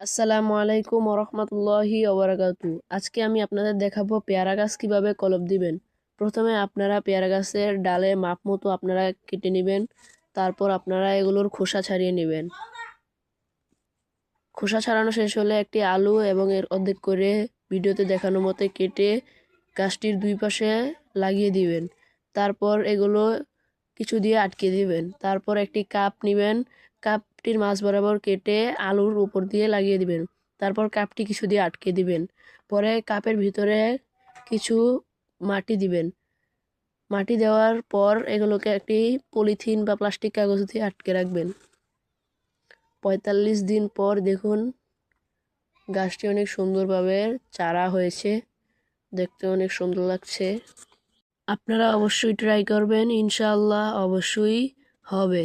আসসালামু আলাইকুম রহমতুল্লাহি ওবরাকাতু। আজকে আমি আপনাদের দেখাবো পেয়ারা গাছ কীভাবে কলপ দিবেন। প্রথমে আপনারা পেয়ারা গাছের ডালে মাপ মতো আপনারা কেটে নেবেন, তারপর আপনারা এগুলোর খোসা ছাড়িয়ে নেবেন। খোসা ছাড়ানো শেষ হলে একটি আলু এবং এর অর্ধেক করে ভিডিওতে দেখানো মতো কেটে গাছটির দুই পাশে লাগিয়ে দিবেন। তারপর এগুলো কিছু দিয়ে আটকে দিবেন। তারপর একটি কাপ নেবেন। কাপটির মাছ বরাবর কেটে আলুর উপর দিয়ে লাগিয়ে দিবেন। তারপর কাপটি কিছু দিয়ে আটকে দিবেন। পরে কাপের ভিতরে কিছু মাটি দিবেন। মাটি দেওয়ার পর এগুলোকে একটি পলিথিন বা প্লাস্টিক কাগজ দিয়ে আটকে রাখবেন। পঁয়তাল্লিশ দিন পর দেখুন গাছটি অনেক সুন্দরভাবে চারা হয়েছে। দেখতে অনেক সুন্দর লাগছে। আপনারা অবশ্যই ট্রাই করবেন। ইনশাআল্লাহ অবশ্যই হবে।